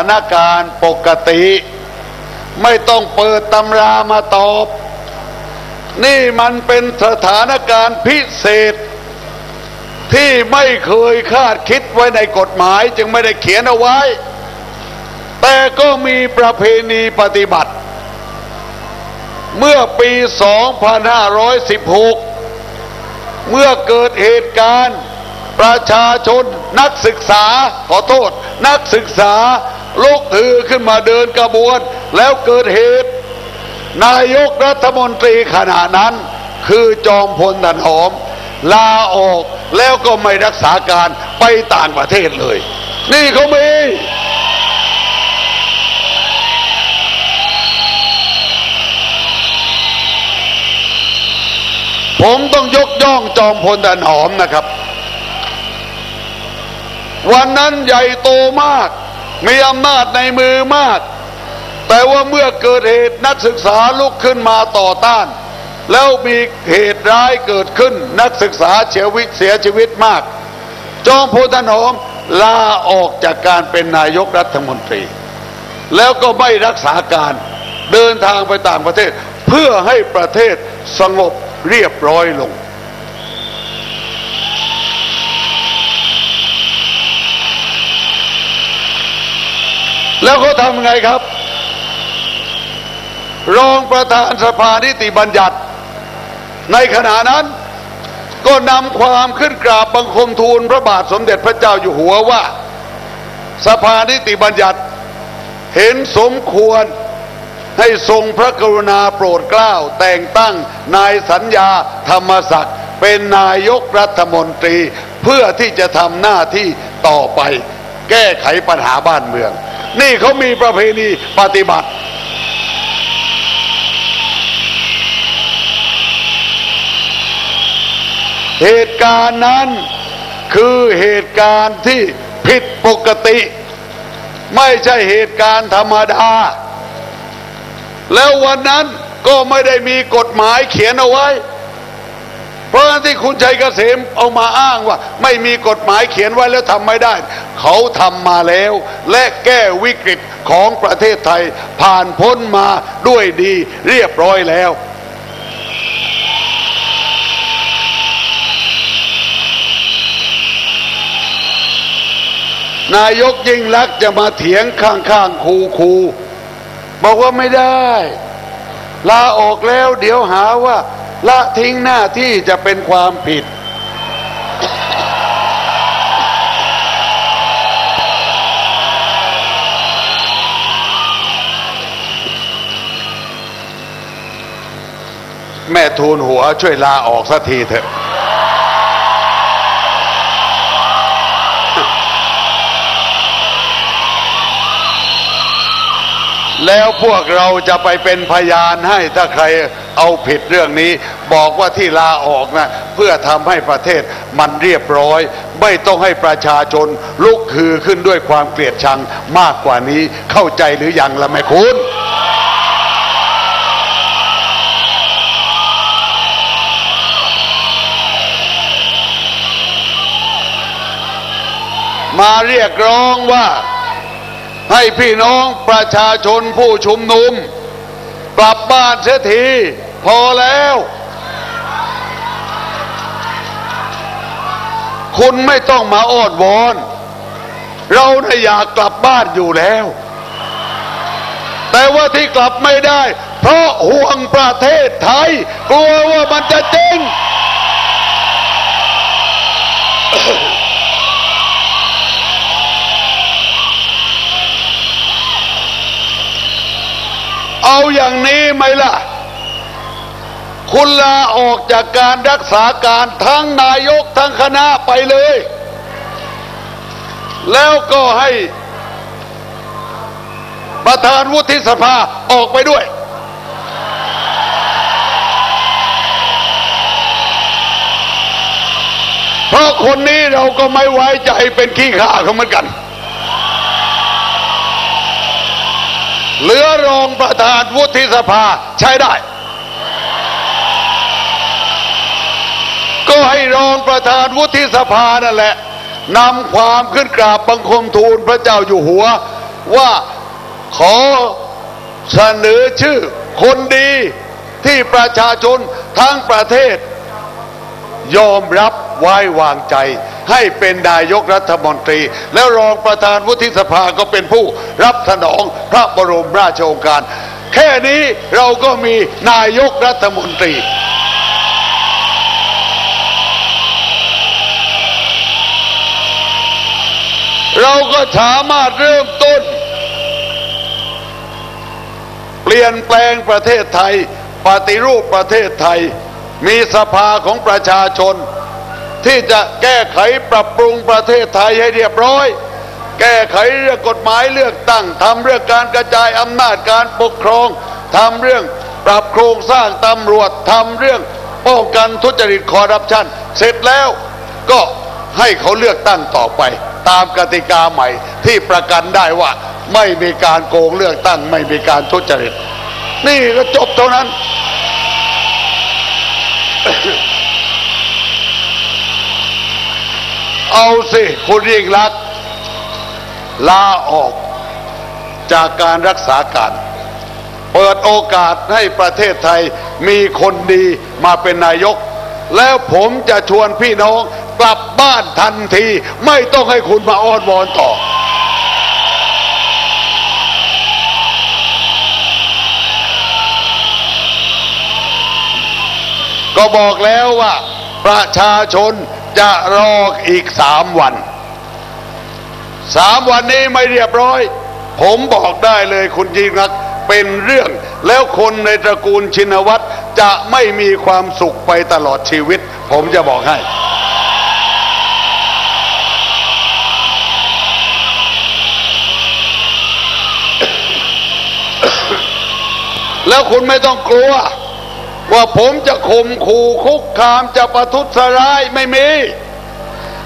ถานการณ์ปกติ ไม่ต้องเปิดตำรามาตอบ นี่มันเป็นสถานการณ์พิเศษ ที่ไม่เคยคาดคิดไว้ในกฎหมายจึงไม่ได้เขียนเอาไว้ แต่ก็มีประเพณีปฏิบัติ เมื่อปี 2516 เมื่อเกิดเหตุการณ์ประชาชนนักศึกษาขอโทษ นักศึกษา ลุกฮือขึ้นมาเดินกระบวน แล้วเกิดเหตุ นายกรัฐมนตรีขณะนั้น คือจอมพลตันหอม ลาออกแล้วก็ไม่รักษาการไปต่างประเทศเลย นี่เขามีผมต้องยกย่องจอมพลตันหอมนะครับ วันนั้นใหญ่โตมาก มีอำนาจในมือมาก แต่ว่าเมื่อเกิดเหตุนักศึกษาลุกขึ้นมาต่อต้าน แล้วมีเหตุร้ายเกิดขึ้นนักศึกษาเสียวิตเสียชีวิตมาก จอมพลถนอมลาออกจากการเป็นนายกรัฐมนตรี แล้วก็ไม่รักษาการเดินทางไปต่างประเทศ เพื่อให้ประเทศสงบเรียบร้อยลง แล้วเขาทำไงครับ รองประธานสภานิติบัญญัติ ในขณะนั้นก็นำความขึ้นกราบบังคมทูลพระบาทสมเด็จพระเจ้าอยู่หัวว่า สภานิติบัญญัติ เห็นสมควรให้ทรงพระกรุณาโปรดเกล้าแต่งตั้งนายสัญญาธรรมศักดิ์เป็นนายกรัฐมนตรีเพื่อที่จะทำหน้าที่ต่อไป แก้ไขปัญหาบ้านเมือง นี่เขามีประเพณีปฏิบัติ เหตุการณ์นั้นคือเหตุการณ์ที่ผิดปกติ ไม่ใช่เหตุการณ์ธรรมดา แล้ววันนั้นก็ไม่ได้มีกฎหมายเขียนเอาไว้ เพราะฉะนั้นที่คุณชัยเกษมเอามาอ้างว่า ไม่มีกฎหมายเขียนไว้แล้วทำไม่ได้ เขาทำมาแล้ว และแก้วิกฤตของประเทศไทย ผ่านพ้นมาด้วยดีเรียบร้อยแล้วนายกยิ่งลักษณ์จะมาเถียงข้างๆคูคูบอกว่าไม่ได้ ลาออกแล้วเดี๋ยวหาว่า ละทิ้งหน้าที่จะเป็นความผิด แม่ทูลหัวช่วยลาออกสักทีเถอะแล้วพวกเราจะไปเป็นพยานให้ถ้าใคร เอาผิดเรื่องนี้ บอกว่าที่ลาออกนะเพื่อทำให้ประเทศมันเรียบร้อย ไม่ต้องให้ประชาชนลุกฮือขึ้นด้วยความเกลียดชังมากกว่านี้เข้าใจหรือยังละแม่คุณมาเรียกร้องว่าให้พี่น้องประชาชนผู้ชุมนุมกลับบ้านเสียที พอแล้ว คุณไม่ต้องมาอ้อนวอน เราน่ะอยากกลับบ้านอยู่แล้ว แต่ว่าที่กลับไม่ได้ เพราะห่วงประเทศไทย กลัวว่ามันจะเจ๊งเอาอย่างนี้ไหมล่ะ คุณลาออกจากการรักษาการทั้งนายกทั้งคณะไปเลย แล้วก็ให้ประธานวุฒิสภาออกไปด้วย เพราะคนนี้เราก็ไม่ไว้ใจเป็นขี้ข้าเขาเหมือนกัน เหลือรองประธานวุฒิสภาใช้ได้ ก็ให้รองประธานวุฒิสภานั่นแหละนำความขึ้นกราบบังคมทูลพระเจ้าอยู่หัว ว่าขอเสนอชื่อคนดีที่ประชาชนทั้งประเทศ ยอมรับไว้วางใจ ให้เป็นนายกรัฐมนตรี แล้วรองประธานวุฒิสภาก็เป็นผู้รับสนองพระบรมราชโองการ แค่นี้เราก็มีนายกรัฐมนตรี เราก็สามารถเริ่มต้น เปลี่ยนแปลงประเทศไทย ปฏิรูปประเทศไทย มีสภาของประชาชน ที่จะแก้ไขปรับปรุงประเทศไทยให้เรียบร้อย แก้ไขเรื่องกฎหมายเลือกตั้งทำเรื่องการกระจายอำนาจการปกครองทำเรื่องปรับโครงสร้างตำรวจทำเรื่องป้องกันทุจริตคอร์รัปชันเสร็จแล้วก็ให้เขาเลือกตั้งต่อไป ตามกติกาใหม่ที่ประกันได้ว่าไม่มีการโกงเลือกตั้ง ไม่มีการทุจริต นี่ก็จบเท่านั้น เอาสิคุณยิ่งรักลาออกจากการรักษาการ เปิดโอกาสให้ประเทศไทยมีคนดีมาเป็นนายก แล้วผมจะชวนพี่น้อง กลับบ้านทันที ไม่ต้องให้คุณมาอ้อนวอนต่อ ก็บอกแล้วว่า ประชาชนจะรออีกสามวันสามวันนี้ไม่เรียบร้อย ผมบอกได้เลยคุณยิ่งรักเป็นเรื่อง แล้วคนในตระกูลชินวัตรจะไม่มีความสุขไปตลอดชีวิต ผมจะบอกให้ แล้วคุณไม่ต้องกลัว ว่าผมจะข่มขู่คุกคามจะประทุษร้ายไม่มี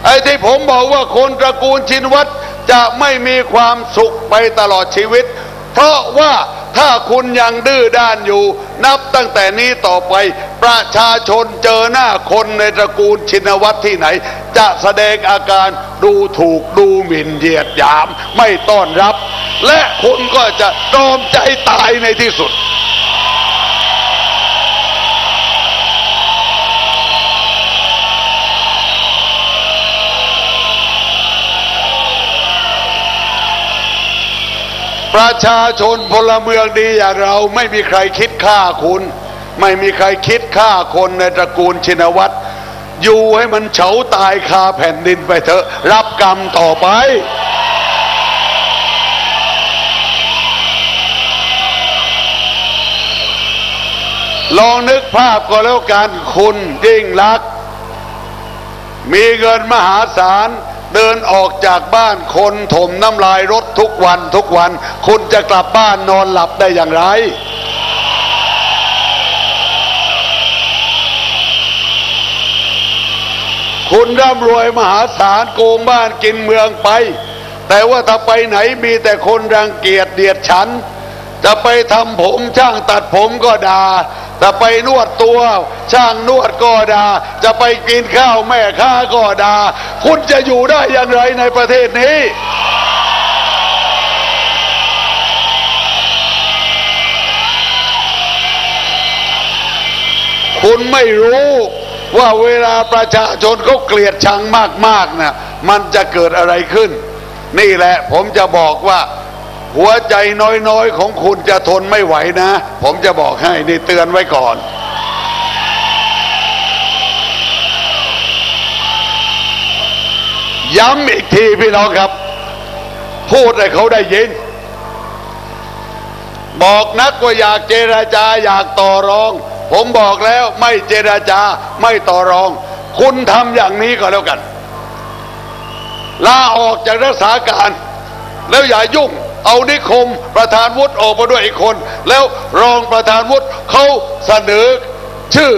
ไอ้ที่ผมบอกว่าคนตระกูลชินวัตรจะไม่มีความสุขไปตลอดชีวิต เพราะว่าถ้าคุณยังดื้อด้านอยู่ นับตั้งแต่นี้ต่อไป ประชาชนเจอหน้าคนในตระกูลชินวัตรที่ไหน จะแสดงอาการดูถูกดูหมิ่นเหยียดหยามไม่ต้อนรับ และคุณก็จะตรอมใจตายในที่สุด ประชาชนพลเมืองดีอย่างเราไม่มีใครคิดฆ่าคุณ ไม่มีใครคิดฆ่าคนในตระกูลชินวัตรอยู่ให้มันเฉาตายคาแผ่นดินไปเถอะ รับกรรมต่อไป ลองนึกภาพก็แล้วกันคุณยิ่งรัก มีเงินมหาศาล เดินออกจากบ้านคนถมน้ำลายรถทุกวันทุกวัน คุณจะกลับบ้านนอนหลับได้อย่างไร คุณร่ำรวยมหาศาลโกงบ้านกินเมืองไป แต่ว่าถ้าไปไหนมีแต่คนรังเกียจเดียดฉัน จะไปทำผมช่างตัดผมก็ด่า จะไปนวดตัว ช่างนวดก็ดา จะไปกินข้าวแม่ค้าก็ดา คุณจะอยู่ได้อย่างไรในประเทศนี้ คุณไม่รู้ว่าเวลาประชาชนเขาเกลียดชังมากๆนะมันจะเกิดอะไรขึ้น นี่แหละผมจะบอกว่า หัวใจน้อยๆ ของคุณจะทนไม่ไหวนะ ผมจะบอกให้นี่เตือนไว้ก่อน ย้ำอีกทีพี่น้องครับ พูดให้เขาได้ยิน บอกนักว่าอยากเจราจาอยากต่อรอง ผมบอกแล้วไม่เจราจาไม่ต่อรอง คุณทำอย่างนี้ก็แล้วกันลาออกจากรักษาการ แล้วอย่ายุ่ง เอานิคมประธานวุฒิออกมาด้วยอีกคน แล้วรองประธานวุฒิเขาเสนอชื่อ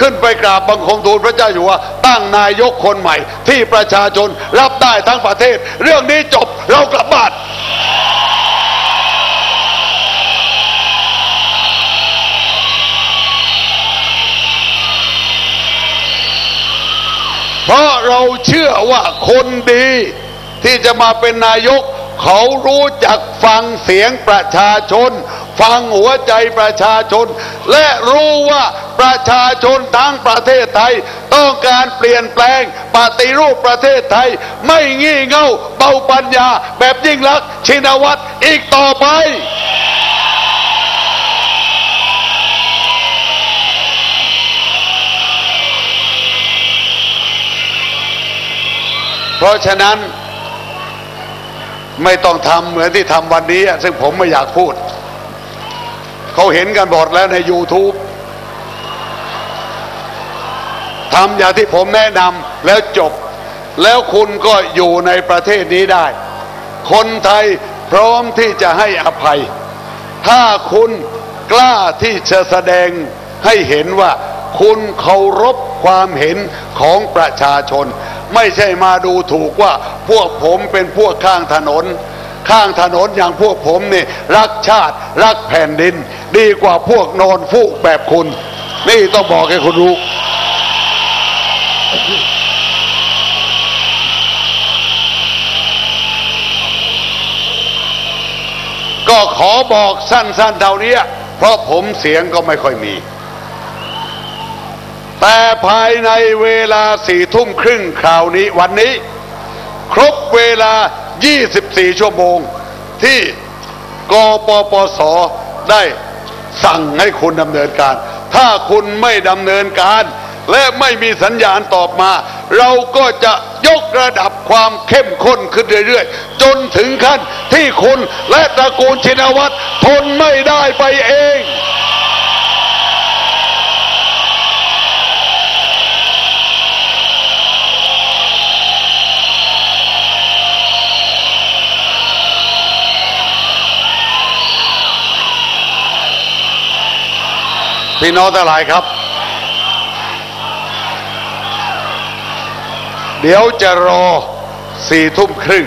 ขึ้นไปกราบบังคมทูลพระเจ้าอยู่ว่าตั้งนายกคนใหม่ ที่ประชาชนรับได้ทั้งประเทศ เรื่องนี้จบเรากลับบ้านเพราะเราเชื่อว่าคนดีที่จะมาเป็นนายก เขารู้จักฟังเสียงประชาชน ฟังหัวใจประชาชน และรู้ว่าประชาชนทั้งประเทศไทย ต้องการเปลี่ยนแปลงปฏิรูปประเทศไทย ไม่งี่เง่าเบาปัญญา แบบยิ่งลักษณ์ชินวัตรอีกต่อไปเพราะฉะนั้น ไม่ต้องทำเหมือนที่ทำวันนี้ ซึ่งผมไม่อยากพูด เขาเห็นกันหมดแล้วใน YouTube ทำอย่างที่ผมแนะนำแล้วจบ แล้วคุณก็อยู่ในประเทศนี้ได้ คนไทยพร้อมที่จะให้อภัย ถ้าคุณกล้าที่จะแสดงให้เห็นว่า คุณเคารพความเห็นของประชาชน ไม่ใช่มาดูถูกว่าพวกผมเป็นพวกข้างถนน ข้างถนนอย่างพวกผมนี่รักชาติรักแผ่นดิน ดีกว่าพวกนอนฟูกแบบคุณ นี่ต้องบอกให้คุณรู้ก็ขอบอกสั้นๆเท่านี้เพราะผมเสียงก็ไม่ค่อยมี แต่ภายในเวลาสี่ทุ่มครึ่งคราวนี้วันนี้ ครบเวลา 24 ชั่วโมง ที่กปปสได้สั่งให้คุณดำเนินการ ถ้าคุณไม่ดำเนินการ และไม่มีสัญญาณตอบมา เราก็จะยกระดับความเข้มข้นขึ้นเรื่อยๆ จนถึงขั้นที่คุณและตระกูลชินวัตรทนไม่ได้ไปเอง พี่น้องทั้งหลายครับ เดี๋ยวจะรอสี่ทุ่มครึ่ง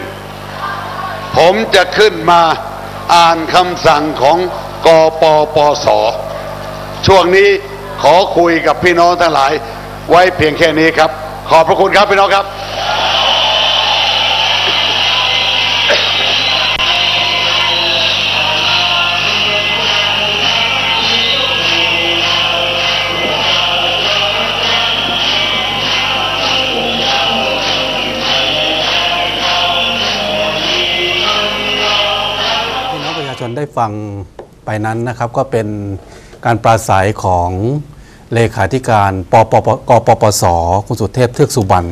ผมจะขึ้นมาอ่านคำสั่งของกปปส ช่วงนี้ขอคุยกับพี่น้องทั้งหลาย ไว้เพียงแค่นี้ครับ ขอบพระคุณครับพี่น้องครับ ชนได้ฟังไปนั้นนะครับก็เป็นการปราศัยของเลขาธิการปปปกปปส คุณสุเทพเทือกสุบรรณ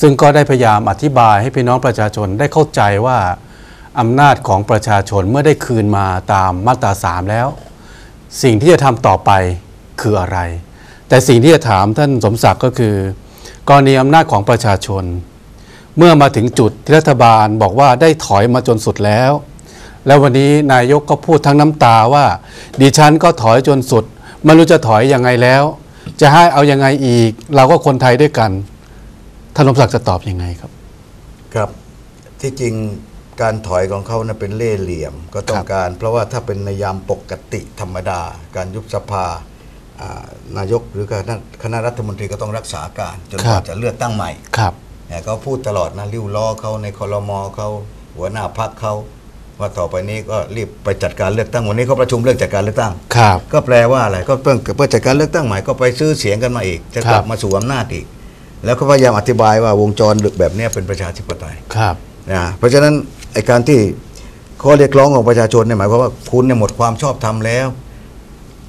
ซึ่งก็ได้พยายามอธิบายให้พี่น้องประชาชนได้เข้าใจว่าอำนาจของประชาชนเมื่อได้คืนมาตามมาตราสามแล้ว สิ่งที่จะทำต่อไปคืออะไร แต่สิ่งที่จะถามท่านสมศักดิ์ก็คือกรณีอำนาจของประชาชน เมื่อมาถึงจุดที่รัฐบาลบอกว่าได้ถอยมาจนสุดแล้ว แล้ววันนี้นายกก็พูดทั้งน้ำตาว่า ดิฉันก็ถอยจนสุดไม่รู้จะถอยยังไงแล้ว จะให้เอายังไงอีก เราก็คนไทยด้วยกันท่านสมศักดิ์จะตอบยังไงครับ ครับที่จริงการถอยของเขานะเป็นเล่ห์เหลี่ยมก็ต้อครังบการ เพราะว่าถ้าเป็นในยามปกติธรรมดา การยุบสภาอ่านายกหรือคณะคณะรัฐมนตรีก็ต้องรักษาการจนกว่าจะเลือกตั้งใหม่ครับเนี่ยเขาพูดตลอดนะริ้วล้อเขาในคอรมอเขาหัวหน้าพักเขา ว่าต่อไปนี้ก็รีบไปจัดการเลือกตั้งวันนี้เขาประชุมเรื่องจัดการเลือกตั้ง ครับ ก็แปลว่าอะไรก็เพิ่งเพื่อจัดการเลือกตั้งใหม่ก็ไปซื้อเสียงกันมาอีก จะกลัครับบมาสู่อำนาจอีก แล้วก็พยายามอธิบายว่าวงจรแบบเนี้ยเป็นประชาธิปไตยครับนะเพราะฉะนั้นไอการที่ข้อเรียกร้องของประชาชนเนี่ยหมายความว่าคุณเนี่ยหมดความชอบธรรมแล้ว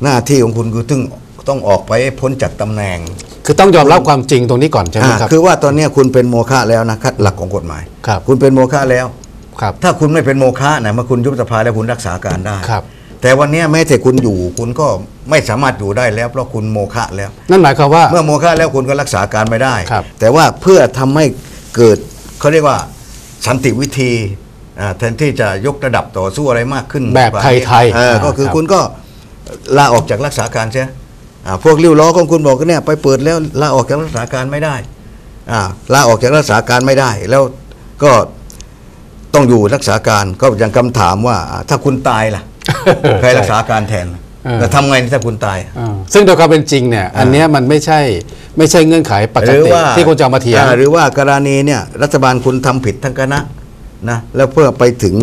หน้าที่ของคุณคือต้องต้องออกไปให้พ้นจากตำแหน่ง คือต้องยอมรับความจริงตรงนี้ก่อนใช่ไหมอ่าครับคือว่าตอนเนี้ยคุณเป็นโมฆะแล้วนะคัดหลักของกฎหมายครับคุณเป็นโมฆะแล้ว ครับถ้าคุณไม่เป็นโมฆะนะเมื่อคุณยุบสภาแล้วคุณรักษาการได้ครับแต่วันเนี้ยแม้แต่คุณอยู่คุณก็ไม่สามารถอยู่ได้แล้ว เพราะคุณโมฆะแล้ว นั่นหมายความว่า เมื่อโมฆะแล้วคุณก็รักษาการไม่ได้ครับแต่ว่าเพื่อทำให้เกิดเขาเรียกว่าสันติวิธีอ่าแทนที่จะยกระดับต่อสู้อะไรมากขึ้น แบบกว่าไทยๆเออก็คือครับคุณก็ลาออกจากรักษาการใช่อ่าพวกริ้วล้อของคุณบอกก็เนี่ยไปเปิดแล้วลาออกจากรักษาการไม่ได้อ่าลาออกจากรักษาการไม่ได้ แล้วก็ ต้องอยู่รักษาการก็อย่างคำถามว่าอ่าถ้าคุณตายล่ะใครรักษาการแทนเออแล้วทำไงถ้าคุณตายอ่าซึ่งโดยความเป็นจริงเนี่ยอันเนี้ยมันไม่ใช่ไม่ใช่เงื่อนไขปกหรือติว่าที่คุณจะเอามาเถียงอ่หรือว่ากรณีเนี่ยรัฐบาลคุณทำผิดทั้งคณะนะแล้วเพื่อไปถึง